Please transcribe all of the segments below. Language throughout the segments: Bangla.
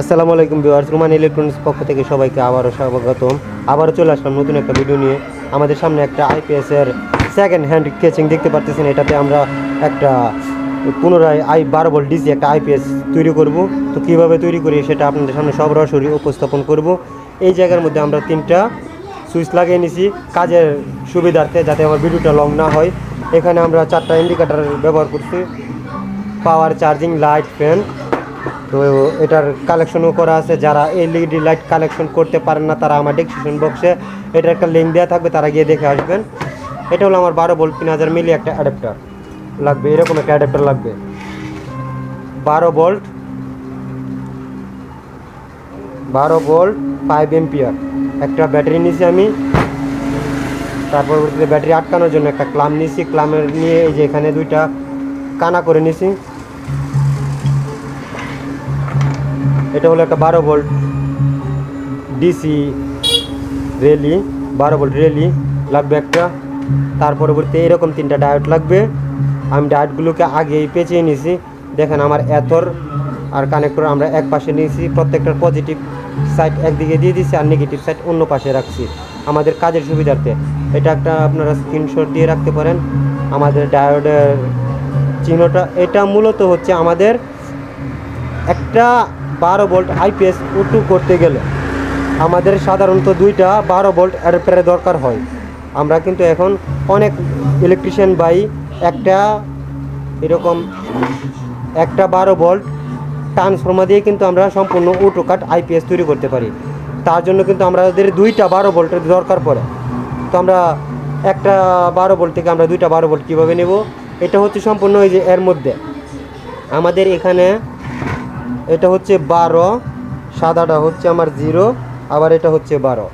আসসালামু আলাইকুম ভিউয়ার্স, রুমান ইলেকট্রনিক্স পক্ষ থেকে সবাইকে আবারও স্বাগতম। আবারও চলে আসলাম নতুন একটা ভিডিও নিয়ে। আমাদের সামনে একটা আইপিএস এর সেকেন্ড হ্যান্ড কেচিং দেখতে পারতেছেন। এটাতে আমরা একটা পুনরায় আই বারো ভোল্ট ডিসি একটা আইপিএস তৈরি করব। তো কীভাবে তৈরি করি সেটা আপনাদের সামনে সরাসরি উপস্থাপন করব। এই জায়গার মধ্যে আমরা তিনটা সুইচ লাগিয়ে নিছি। কাজের সুবিধার্থে যাতে আমার ভিডিওটা লং না হয়। এখানে আমরা চারটা ইন্ডিকেটার ব্যবহার করছি। পাওয়ার চার্জিং লাইট ফ্যান তো এটার কালেকশনও করা আছে। যারা এলইডি লাইট কালেকশন করতে পারেন না, তারা আমার ডিসক্রিপশন বক্সে এটার একটা লিঙ্ক দেওয়া থাকবে, তারা গিয়ে দেখে আসবেন। এটা হলো আমার বারো ভোল্ট তিন হাজার মিলি একটা অ্যাডাপ্টার লাগবে, এরকম একটা অ্যাডাপ্টার লাগবে। বারো ভোল্ট বারো ভোল্ট ফাইভ এমপিয়ার একটা ব্যাটারি নিয়েছি আমি। তার পরবর্তীতে ব্যাটারি আটকানোর জন্য একটা ক্লাম নিয়েছি ক্লামের নিয়ে এই যে এখানে দুইটা কানা করে নিয়েছি এটা হলো একটা বারো ভোল্ট ডিসি রেলি, বারো ভোল্ট রেলি লাগবে একটা। তার পরবর্তী এরকম তিনটা ডায়োড লাগবে। আমি ডায়োডগুলোকে আগেই পেঁচিয়ে নিয়েছি। দেখেন আমার এতর আর কানেক্টর আমরা এক পাশে নিয়েছি। প্রত্যেকটার পজিটিভ সাইড একদিকে দিয়ে দিয়েছি আর নেগেটিভ সাইড অন্য পাশে রাখছি আমাদের কাজের সুবিধার্থে। এটা একটা আপনারা স্ক্রিনশট দিয়ে রাখতে পারেন। আমাদের ডায়োডের চিহ্নটা, এটা মূলত হচ্ছে আমাদের একটা বারো ভোল্ট আইপিএস উটু করতে গেলে। আমাদের সাধারণত দুইটা বারো ভোল্ট অ্যাডাপ্টারে দরকার হয়। আমরা কিন্তু এখন অনেক ইলেকট্রিশিয়ান বাই একটা এরকম একটা বারো ভোল্ট ট্রান্সফর্মার দিয়ে কিন্তু আমরা সম্পূর্ণ উটো কাট আইপিএস তৈরি করতে পারি। তার জন্য কিন্তু আমাদের দুইটা বারো ভোল্টের দরকার পড়ে। তো আমরা একটা বারো ভোল্ট থেকে আমরা দুইটা বারো ভোল্ট কীভাবে নেব? এটা হচ্ছে সম্পূর্ণ ওই যে এর মধ্যে। আমাদের এখানে এটা হচ্ছে বারো, সাদাটা হচ্ছে আমার জিরো, আবার এটা হচ্ছে বারো।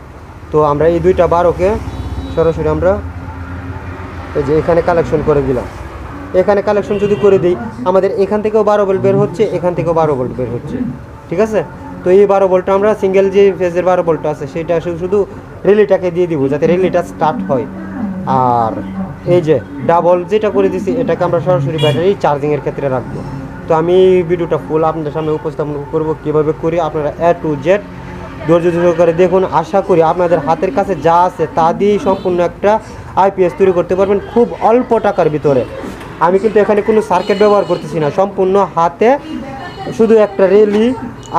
তো আমরা এই দুইটা বারোকে সরাসরি আমরা এই যে এখানে কালেকশন করে দিলাম। এখানে কালেকশন যদি করে দিই, আমাদের এখান থেকেও বারো ভোল্ট বের হচ্ছে, এখান থেকেও বারো ভোল্ট বের হচ্ছে। ঠিক আছে? তো এই বারো ভোল্টটা আমরা সিঙ্গেল যে ফেজের বারো ভোল্টটা আছে, সেটা শুধু শুধু রিলিটাকে দিয়ে দিব, যাতে রিলিটা স্টার্ট হয়। আর এই যে ডাবল যেটা করে দিছি, এটাকে আমরা সরাসরি ব্যাটারি চার্জিংয়ের ক্ষেত্রে রাখব। তো আমি ভিডিওটা ফুল আপনাদের সামনে উপস্থাপন করব কীভাবে করি আপনারা এ টু জেড ধৈর্য সহকারে দেখুন। আশা করি আপনাদের হাতের কাছে যা আছে তা দিয়েই সম্পূর্ণ একটা আইপিএস তৈরি করতে পারবেন খুব অল্প টাকার ভিতরে। আমি কিন্তু এখানে কোনো সার্কেট ব্যবহার করতেছি না। সম্পূর্ণ হাতে শুধু একটা রেলি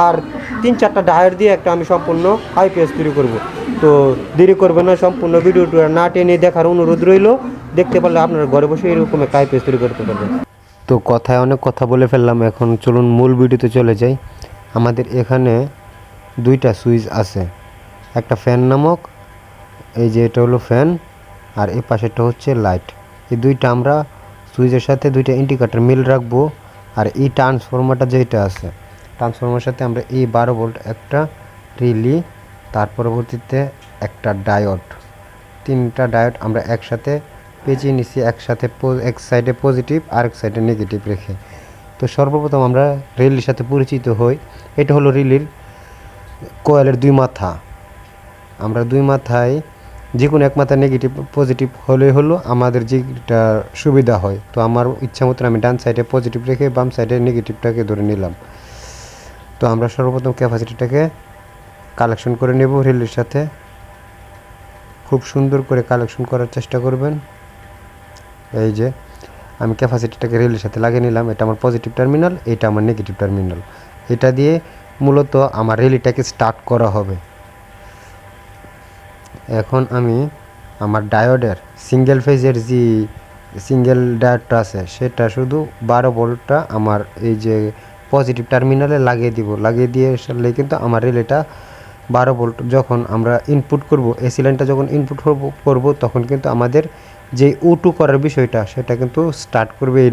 আর তিন চারটা ডায়ার দিয়ে একটা আমি সম্পূর্ণ আইপিএস তৈরি করব। তো দেরি করবেন না, সম্পূর্ণ ভিডিওটা না টেনে দেখার অনুরোধ রইল। দেখতে পারলে আপনারা ঘরে বসে এরকম একটা আইপিএস তৈরি করতে পারবেন। তো কথায় অনেক কথা বলে ফেললাম, এখন চলুন মূল ভিডিওতে চলে যাই। আমাদের এখানে দুইটা সুইচ আছে, একটা ফ্যান নামক, এই যে এটা হলো ফ্যান আর এই পাশেরটা হচ্ছে লাইট এই দুইটা আমরা সুইচের সাথে দুইটা ইন্ডিকেটার মিল রাখব, আর এই ট্রান্সফর্মারটা যেটা আছে ট্রান্সফরমারের সাথে আমরা এই বারো ভোল্ট একটা রিলি তার পরবর্তীতে একটা ডায়োড তিনটা ডায়োড আমরা একসাথে পেঁচিয়ে নিছি একসাথে এক সাইডে পজিটিভ আর এক সাইডে নেগেটিভ রেখে। তো সর্বপ্রথম আমরা রিলির সাথে পরিচিত হই। এটা হলো রিলির কোয়েলের দুই মাথা। আমরা দুই মাথায় যে কোনো এক মাথা নেগেটিভ পজিটিভ হলে হলো আমাদের যেটা সুবিধা হয়। তো আমার ইচ্ছা মতন আমি ডান সাইডে পজিটিভ রেখে বাম সাইডে নেগেটিভটাকে ধরে নিলাম। তো আমরা সর্বপ্রথম ক্যাপাসিটিটাকে কালেকশন করে নেব রিলির সাথে। খুব সুন্দর করে কালেকশন করার চেষ্টা করবেন। এই যে, আমি ক্যাপাসিটিটাকে রেলের সাথে লাগিয়ে নিলাম। এটা আমার পজিটিভ টার্মিনাল এটা আমার নেগেটিভ টার্মিনাল এটা দিয়ে মূলত আমার রেলিটাকে স্টার্ট করা হবে। এখন আমি আমার ডায়োডের সিঙ্গেল ফেজের যে সিঙ্গেল ডায়োডটা আছে, সেটা শুধু বারো ভোল্টটা আমার এই যে পজিটিভ টার্মিনালে লাগিয়ে দিব। লাগিয়ে দিয়ে সারলে কিন্তু আমার রিলেটা বারো ভোল্ট, যখন আমরা ইনপুট করব এসি লাইনটা যখন ইনপুট করব, তখন কিন্তু আমাদের যে উটু করার বিষয়টা, সেটা কিন্তু স্টার্ট করবে এই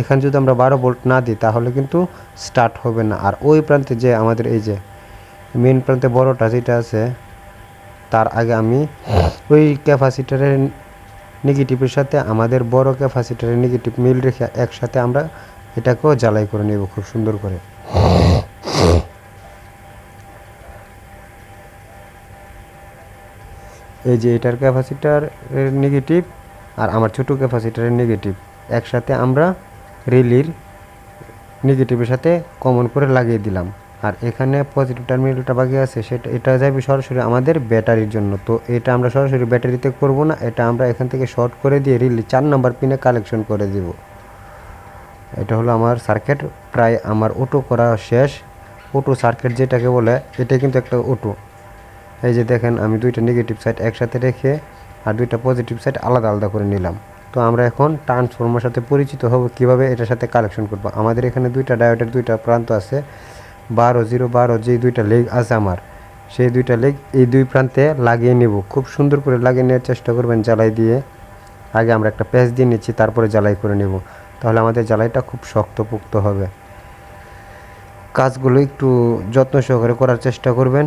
এখানে যদি আমরা বারো ভোল্ট না দিই, তাহলে কিন্তু স্টার্ট হবে না। আর ওই প্রান্তে যে আমাদের এই যে মেন প্রান্তে বড়টা যেটা আছে, তার আগে আমি ওই ক্যাপাসিটারের নেগেটিভের সাথে আমাদের বড় ক্যাপাসিটারের নেগেটিভ মিল রেখে একসাথে আমরা এটাকেও জ্বালাই করে নেব খুব সুন্দর করে। এই যে এটার ক্যাপাসিটার নেগেটিভ আর আমার ছোট ক্যাপাসিটারের নেগেটিভ একসাথে আমরা রিলির নেগেটিভের সাথে কমন করে লাগিয়ে দিলাম। আর এখানে পজিটিভ টার্মিনালটা বাকি আছে, সেটা, এটা যাবে সরাসরি আমাদের ব্যাটারির জন্য। তো এটা আমরা সরাসরি ব্যাটারিতে করব না, এটা আমরা এখান থেকে শর্ট করে দিয়ে রিলি চার নাম্বার পিনে কালেকশন করে দিব। এটা হলো আমার সার্কিট প্রায় আমার অটো করা শেষ। অটো সার্কিট যেটাকে বলে, এটা কিন্তু একটা অটো এই যে দেখেন, আমি দুইটা নেগেটিভ সাইড একসাথে রেখে আর দুইটা পজিটিভ সাইড আলাদা আলাদা করে নিলাম। তো আমরা এখন ট্রান্সফর্মার সাথে পরিচিত হব, কীভাবে এটার সাথে কালেকশন করব? আমাদের এখানে দুইটা ডায়োডের দুইটা প্রান্ত আছে। বারো জিরো বারো যে দুইটা লেগ আছে আমার, সেই দুইটা লেগ এই দুই প্রান্তে লাগিয়ে নেব। খুব সুন্দর করে লাগিয়ে নেওয়ার চেষ্টা করবেন জ্বালাই দিয়ে। আগে আমরা একটা প্যাচ দিয়ে নিচ্ছি, তারপরে জ্বালাই করে নেব। তাহলে আমাদের জ্বালাইটা খুব শক্তপোক্ত হবে। কাজগুলো একটু যত্ন সহকারে করার চেষ্টা করবেন।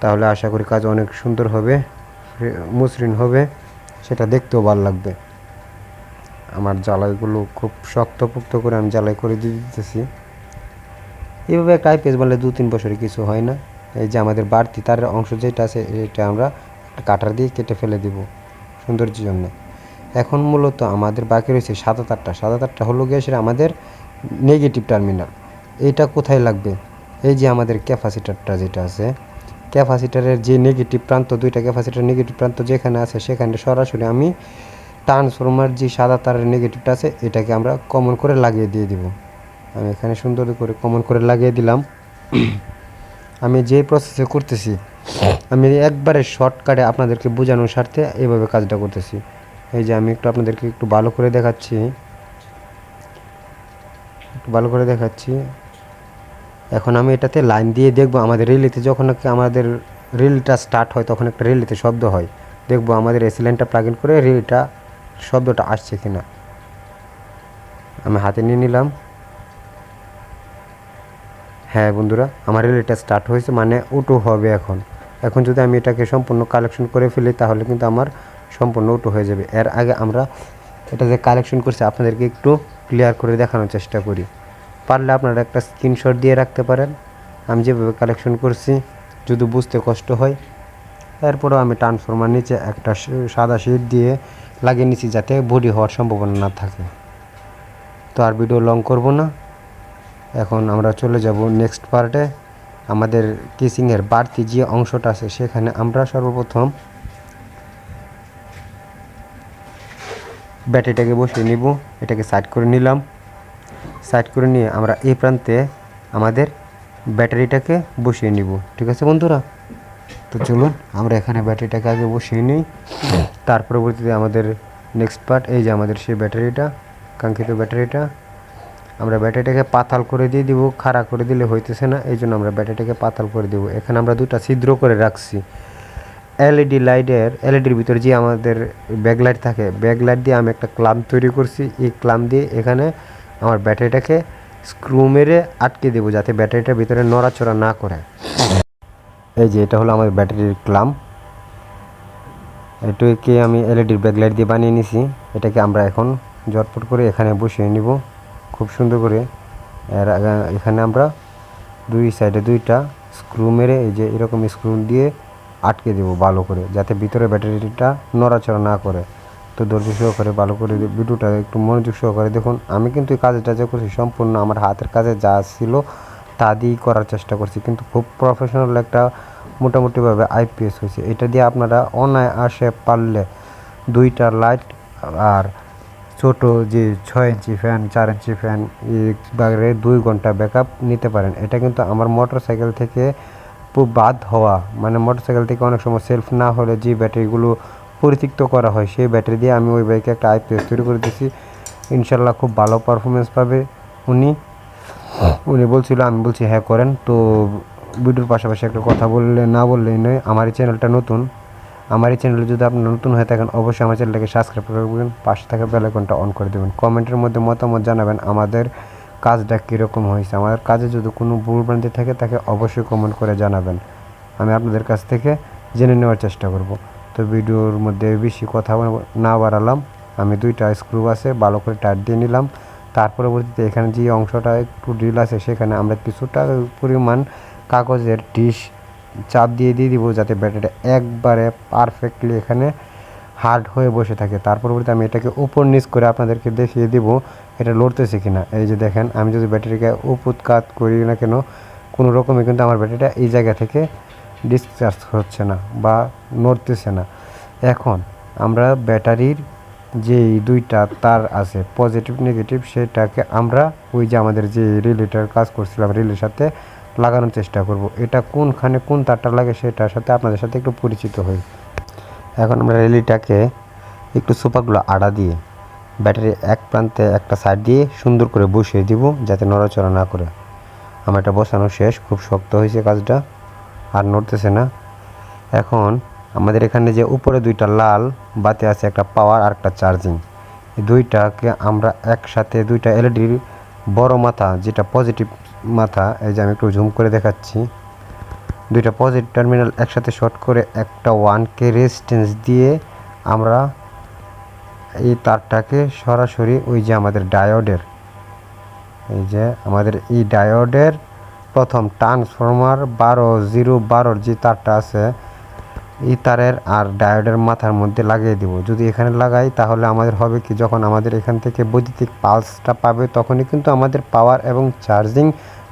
তাহলে আশা করি কাজ অনেক সুন্দর হবে মসৃণ হবে, সেটা দেখতেও ভালো লাগবে। আমার জ্বালাইগুলো খুব শক্তপোক্ত করে আমি জ্বালাই করে দিয়ে দিতেছি। এইভাবে একটা আইপিএস বললে দু তিন বছরে কিছু হয় না। এই যে আমাদের বাড়তি তার অংশ যেটা আছে, এটা আমরা কাটার দিয়ে কেটে ফেলে দিব সৌন্দর্যের জন্য। এখন মূলত আমাদের বাকি রয়েছে সাদা তারটা সাদা তারটা হলো গিয়ে সেটা আমাদের নেগেটিভ টার্মিনাল এইটা কোথায় লাগবে? এই যে আমাদের ক্যাপাসিটারটা যেটা আছে ক্যাপাসিটারের যে নেগেটিভ প্রান্ত, দুইটা ক্যাপাসিটার নেগেটিভ প্রান্ত যেখানে আছে, সেখানে সরাসরি আমি ট্রান্সফরমার যে সাদা তারের নেগেটিভটা আছে, এটাকে আমরা কমন করে লাগিয়ে দিয়ে দিব। আমি এখানে সুন্দর করে কমন করে লাগিয়ে দিলাম। আমি যে প্রসেসে করতেছি, আমি একবারে শর্টকাটে আপনাদেরকে বোঝানোর স্বার্থে এইভাবে কাজটা করতেছি। এই যে আমি একটু আপনাদেরকে একটু ভালো করে দেখাচ্ছি। একটু ভালো করে দেখাচ্ছি। এখন আমি এটাতে লাইন দিয়ে দেখব, আমাদের রিলিতে যখন আমাদের রিলটা স্টার্ট হয়, তখন একটা রিলিতে শব্দ হয়। দেখব আমাদের এসি লাইনটা প্লাগ ইন করে রিলটা, শব্দটা আসছে কিনা। আমি হাতে নিয়ে নিলাম। হ্যাঁ বন্ধুরা, আমার রিলেটা স্টার্ট হয়েছে মানে উটো হবে এখন। এখন যদি আমি এটাকে সম্পূর্ণ কালেকশন করে ফেলি, তাহলে কিন্তু আমার সম্পূর্ণ উটো হয়ে যাবে। এর আগে আমরা এটা যে কালেকশন করছি, আপনাদেরকে একটু ক্লিয়ার করে দেখানোর চেষ্টা করি। পারলে আপনারা একটা স্ক্রিনশট দিয়ে রাখতে পারেন। আমি যেভাবে কালেকশন করছি, যদি বুঝতে কষ্ট হয়। এরপরেও আমি ট্রান্সফরমার নিচে একটা সাদা শিট দিয়ে লাগিয়ে নিচ্ছি যাতে বডি হওয়ার সম্ভাবনা না থাকে। তো আর ভিডিও লং করব না। এখন আমরা চলে যাব নেক্সট পার্টে আমাদের কিসিংয়ের বাড়তি যে অংশটা আছে, সেখানে আমরা সর্বপ্রথম ব্যাটারিটাকে বসিয়ে নিব। এটাকে সাইড করে নিলাম। সাইড করে নিয়ে আমরা এই প্রান্তে আমাদের ব্যাটারিটাকে বসিয়ে নিব। ঠিক আছে বন্ধুরা? তো চলুন, আমরা এখানে ব্যাটারিটাকে আগে বসিয়ে নিই। তার পরবর্তীতে আমাদের নেক্সট পার্ট এই যে আমাদের সেই ব্যাটারিটা, কাঙ্ক্ষিত ব্যাটারিটা, আমরা ব্যাটারিটাকে পাতাল করে দিয়ে দিব। খাড়া করে দিলে হইতেছে না, এই জন্য আমরা ব্যাটারিটাকে পাতাল করে দিব। এখানে আমরা দুটা ছিদ্র করে রাখছি। এলইডি লাইটের এলইডির ভিতরে যে আমাদের ব্যাকলাইট থাকে ব্যাকলাইট দিয়ে আমি একটা ক্লাম তৈরি করছি। এই ক্লাম দিয়ে এখানে আমার ব্যাটারিটাকে স্ক্রু মেরে আটকে দেবো যাতে ব্যাটারিটার ভিতরে নড়াচড়া না করে। এই যে, এটা হলো আমাদের ব্যাটারির ক্লাম। এটাকে আমি এলইডির ব্যাকলাইট দিয়ে বানিয়ে নিছি। এটাকে আমরা এখন জটপট করে এখানে বসিয়ে নিব। খুব সুন্দর করে। এর এখানে আমরা দুই সাইডে দুইটা স্ক্রু মেরে এই যে এরকম স্ক্রু দিয়ে আটকে দেবো ভালো করে, যাতে ভিতরে ব্যাটারিটা নড়াচড়া না করে। তো ধৈর্য সহকারে ভালো করে ভিডিওটা একটু মনোযোগ সহকারে দেখুন। আমি কিন্তু এই কাজটা যে করছি সম্পূর্ণ আমার হাতের কাজে যা ছিল তা দিয়েই করার চেষ্টা করছি। কিন্তু খুব প্রফেশনাল একটা মোটামুটিভাবে আইপিএস হয়েছে। এটা দিয়ে আপনারা অনায়াসে পারলে দুইটা লাইট আর ছোট যে ছয় ইঞ্চি ফ্যান চার ইঞ্চি ফ্যান একবারে দুই ঘণ্টা ব্যাকআপ নিতে পারেন। এটা কিন্তু আমার মোটর সাইকেল থেকে বাদ হওয়া। মানে মোটর সাইকেল থেকে অনেক সময় সেলফ না হলে যে ব্যাটারিগুলো পরিতিক্ত করা হয়। সেই ব্যাটারি দিয়ে আমি ওই বাইকে একটা আই আইপিএস তৈরি করে দিয়েছি। ইনশাল্লাহ খুব ভালো পারফরমেন্স পাবে উনি। উনি বলছিল, আমি বলছি হ্যাঁ করেন। তো ভিডিওর পাশাপাশি একটা কথা বললে, না বললেই নয়, আমার এই চ্যানেলটা নতুন। আমার এই চ্যানেলে যদি আপনি নতুন হয়ে থাকেন, অবশ্যই আমার চ্যানেলটাকে সাবস্ক্রাইব করবেন পাশে থাকা বেল আইকনটা অন করে দেবেন। কমেন্টের মধ্যে মতামত জানাবেন, আমাদের কাজটা কীরকম হয়েছে। আমাদের কাজে যদি কোনো ভুল ভ্রান্তি থাকে, তাকে অবশ্যই কমেন্ট করে জানাবেন। আমি আপনাদের কাছ থেকে জেনে নেওয়ার চেষ্টা করব। তো ভিডিওর মধ্যে বেশি কথা না বাড়ালাম। আমি দুইটা স্ক্রু আছে, ভালো করে টাইট দিয়ে নিলাম। তার পরবর্তীতে এখানে যে অংশটা একটু ড্রিল আছে, সেখানে আমরা কিছুটা পরিমাণ কাগজের ডিশ চাপ দিয়ে দিয়ে দিব যাতে ব্যাটারিটা একবারে পারফেক্টলি এখানে হার্ড হয়ে বসে থাকে। তার পরবর্তীতে আমি এটাকে উপর নিচ করে আপনাদেরকে দেখিয়ে দিব, এটা লড়তেছে কিনা। এই যে দেখেন, আমি যদি ব্যাটারিকে উপুত কাত করি না কেন, কোনো রকমে কিন্তু আমার ব্যাটারিটা এই জায়গা থেকে ডিসচার্জ হচ্ছে না বা নড়তেছে না। এখন আমরা ব্যাটারির যে দুইটা তার আছে পজিটিভ নেগেটিভ সেটাকে আমরা ওই যে আমাদের যে রিলেটার কাজ করছিলাম রিলের সাথে লাগানোর চেষ্টা করব। এটা কোনখানে কোন তারটা লাগে সেটার সাথে আপনাদের সাথে একটু পরিচিত হই। এখন আমরা রেলিটাকে একটু সোপাগুলো আড়া দিয়ে ব্যাটারি এক প্রান্তে একটা সাইড দিয়ে সুন্দর করে বসিয়ে দিব, যাতে নড়াচড়া না করে। আমার এটা বসানো শেষ, খুব শক্ত হয়েছে কাজটা। আর নড়তেছে না। এখন আমাদের এখানে যে উপরে দুইটা লাল, বাতি আছে একটা পাওয়ার আর একটা চার্জিং। দুইটাকে আমরা একসাথে দুইটা এলইডির বড় মাথা, যেটা পজিটিভ মাথা, এই যে আমি একটু জুম করে দেখাচ্ছি। দুইটা পজিটিভ টার্মিনাল একসাথে শর্ট করে একটা ওয়ান কে রেজিস্ট্যান্স দিয়ে আমরা এই তারটাকে সরাসরি ওই যে আমাদের ডায়োডের এই যে আমাদের এই ডায়োডের প্রথম ট্রান্সফরমার বারো জিরো বারোর যে তারটা আছে এই তারের আর ডায়োডের মাথার মধ্যে লাগিয়ে দিব। যদি এখানে লাগাই, তাহলে আমাদের হবে কি, যখন আমাদের এখান থেকে বৈদ্যুতিক পালসটা পাবে, তখনই কিন্তু আমাদের পাওয়ার এবং চার্জিং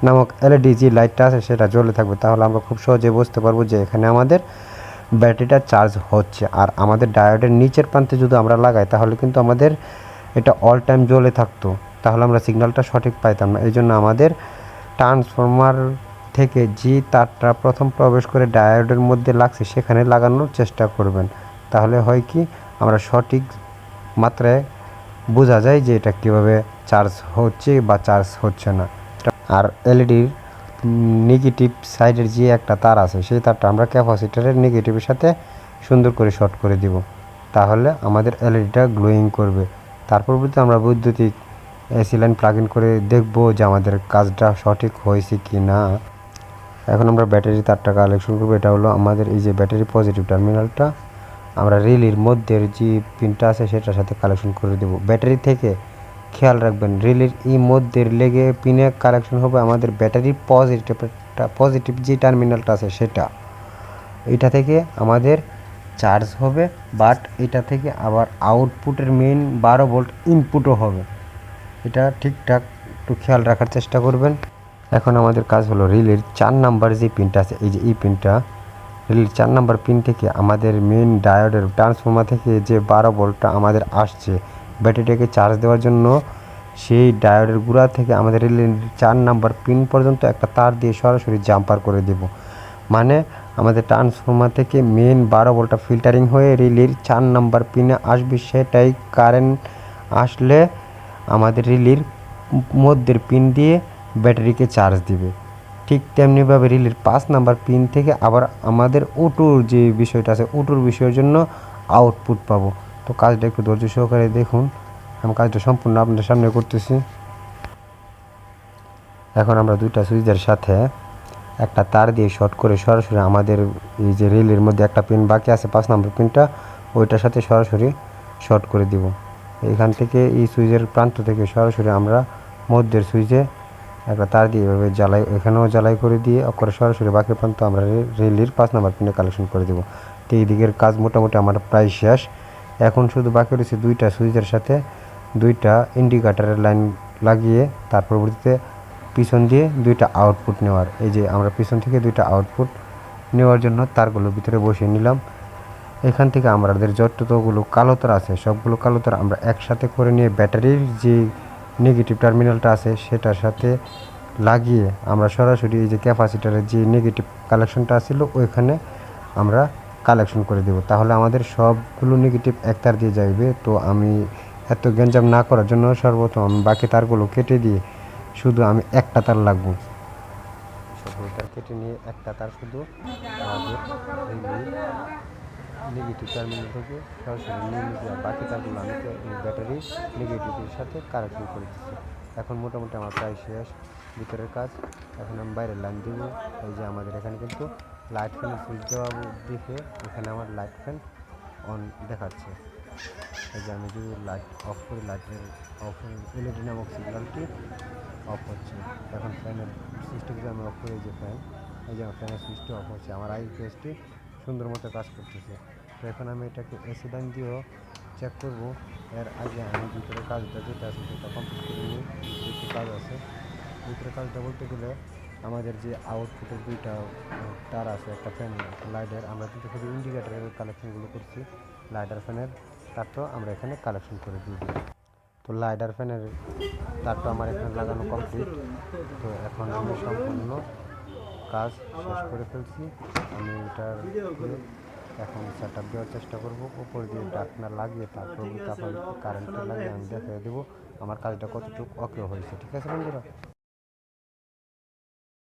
নামক এলইডি যে লাইটটা আছে, সেটা জ্বলে থাকবে। তাহলে আমরা খুব সহজে বুঝতে পারব যে এখানে আমাদের ব্যাটারিটা চার্জ হচ্ছে। আর আমাদের ডায়োডের নিচের প্রান্তে যদি আমরা লাগাই, তাহলে কিন্তু আমাদের এটা অল টাইম জ্বলে থাকতো। তাহলে আমরা সিগন্যালটা সঠিক পাইতাম না। এই জন্য আমাদের ট্রান্সফরমার থেকে যে তারটা প্রথম প্রবেশ করে ডায়োডের মধ্যে লাগছে, সেখানে লাগানোর চেষ্টা করবেন। তাহলে হয় কি, আমরা সঠিক মাত্রায় বোঝা যায় যে এটা কীভাবে চার্জ হচ্ছে বা চার্জ হচ্ছে না। আর এলইডির নেগেটিভ সাইডের যে একটা তার আছে, সেই তারটা আমরা ক্যাপাসিটারের নেগেটিভের সাথে সুন্দর করে শর্ট করে দিব। তাহলে আমাদের এলইডিটা গ্লোয়িং করবে। তারপর বলতে আমরা বৈদ্যুতিক এসি লাইন প্লাগ ইন করে দেখব যে আমাদের কাজটা সঠিক হয়েছে কি না এখন আমরা ব্যাটারি তারটা কালেকশন করব। এটা হলো আমাদের এই যে ব্যাটারি পজিটিভ টার্মিনালটা আমরা রিলির মধ্যে যে পিনটা আছে, সেটার সাথে কালেকশন করে দেবো। ব্যাটারি থেকে খেয়াল রাখবেন রিলির ই মধ্যের লেগে পিনে কালেকশন হবে আমাদের ব্যাটারির পজিটিভটা পজিটিভ যে টার্মিনালটা আছে, সেটা। এটা থেকে আমাদের চার্জ হবে বাট এটা থেকে আবার আউটপুটের মেইন বারো ভোল্ট ইনপুটও হবে। এটা ঠিকঠাক একটু খেয়াল রাখার চেষ্টা করবেন। এখন আমাদের কাজ হলো রিলের চার নাম্বার যে পিনটা আছে, এই যে এই পিনটা, রিলের চার নাম্বার পিন থেকে আমাদের মেন ডায়োডের ট্রান্সফর্মার থেকে যে বারো ভোল্টটা আমাদের আসছে, ব্যাটারিটাকে চার্জ দেওয়ার জন্য সেই ডায়োডের গুঁড়া থেকে আমাদের রিলের চার নাম্বার পিন পর্যন্ত একটা তার দিয়ে সরাসরি জাম্পার করে দেব। মানে আমাদের ট্রান্সফর্মার থেকে মেন বারো ভোল্টটা ফিল্টারিং হয়ে রিলির চার নাম্বার পিনে আসবে, সেটাই কারেন্ট আসলে আমাদের রিলির মধ্যের পিন দিয়ে ব্যাটারিকে চার্জ দিবে। ঠিক তেমনিভাবে রিলির পাঁচ নাম্বার পিন থেকে আবার আমাদের উটুর যে বিষয়টা আছে উটুর বিষয়ের জন্য আউটপুট পাবো। তো কাজটা একটু ধৈর্য সহকারে দেখুন। আমি কাজটা সম্পূর্ণ আপনাদের সামনে করতেছি। এখন আমরা দুইটা সুইচের সাথে একটা তার দিয়ে শর্ট করে সরাসরি আমাদের এই যে রিলের মধ্যে একটা পিন বাকি আছে, পাঁচ নম্বর পিনটা ওইটার সাথে সরাসরি শর্ট করে দিব। এখান থেকে এই সুইচের প্রান্ত থেকে সরাসরি আমরা মধ্যের সুইচে একটা তার দিয়ে এভাবে জ্বালাই, এখানেও জ্বালাই করে দিয়ে করে সরাসরি বাকি প্রান্ত আমরা রেলির পাঁচ নাম্বার পিনে কালেকশন করে দেবো। তো এই দিকের কাজ মোটামুটি আমার প্রায় শেষ। এখন শুধু বাকি রয়েছে দুইটা সুইচের সাথে দুইটা ইন্ডিকেটারের লাইন লাগিয়ে তার পরবর্তীতে পিছন দিয়ে দুইটা আউটপুট নেওয়ার। এই যে আমরা পিছন থেকে দুইটা আউটপুট নেওয়ার জন্য তারগুলো ভিতরে বসিয়ে নিলাম। এখান থেকে আমাদের যতগুলো কালো তার আছে, সবগুলো কালো তার আমরা একসাথে করে নিয়ে ব্যাটারির যে নেগেটিভ টার্মিনালটা আছে, সেটার সাথে লাগিয়ে আমরা সরাসরি এই যে ক্যাপাসিটারের যে নেগেটিভ কালেকশনটা ছিল ওইখানে আমরা কালেকশন করে দেব। তাহলে আমাদের সবগুলো নেগেটিভ এক তার দিয়ে যাইবে। তো আমি এত গ্যাঞ্জাম না করার জন্য সর্বপ্রথম আমি বাকি তারগুলো কেটে দিয়ে শুধু আমি একটা তার লাগবো। তার কেটে নিয়ে একটা তার শুধু নেগেটিভ টার্মিনাল থেকে সরাসরি নিয়ে হবে। বাকি তারগুলো আমি ব্যাটারি নেগেটিভের সাথে কানেকশন করে দিচ্ছি এখন মোটামুটি আমার প্রায় শেষ। ভিতরের কাজ, এখন আমি বাইরের লাইন দিব। এই যে আমাদের এখানে কিন্তু লাইট ফ্যানের সুইচ দেওয়া দেখে এখানে আমার লাইট ফ্যান অন দেখাচ্ছে। এই যে আমি যদি লাইট অফ করি লাইটের অফ এলইডি নামক সিগন্যালটি অফ হচ্ছে। এখন ফ্যানের সুইচটা যদি আমি অফ করি, এই যে ফ্যান এই যে আমার ফ্যানের সুইচটা অফ হচ্ছে। আমার আই পেজটি সুন্দর মতো কাজ করতেছে। তো এখন আমি এটাকে লাইন দিয়েও চেক করব। এর আগে আমি ভিতরে কাজটা যেটা আছে সেটা কমপ্লিট করে নিই। কিছু কাজ আছে। ভিতরে কাজটা বলতে গেলে আমাদের যে আউটপুটের দুইটা তার আছে, একটা ফ্যান লাইটের আমরা কিন্তু শুধু ইন্ডিকেটারের কালেকশনগুলো করছি। লাইটার ফ্যানের তারটাও আমরা এখানে কালেকশন করে দিয়ে দিই। তো লাইটার ফ্যানের তারটা আমার এখানে লাগানো কমপ্লিট তো এখন আমি সম্পূর্ণ কাজ শেষ করে ফেলছি। আমি এটার এখন সেট আপ দেওয়ার চেষ্টা করব। উপর দিয়ে ডাকনা লাগিয়ে তারপর তারপর কারেন্টটা লাগিয়ে আমি দেখিয়ে দেবো। আমার কাজটা কতটুকু ওকে হয়েছে। ঠিক আছে বন্ধুরা?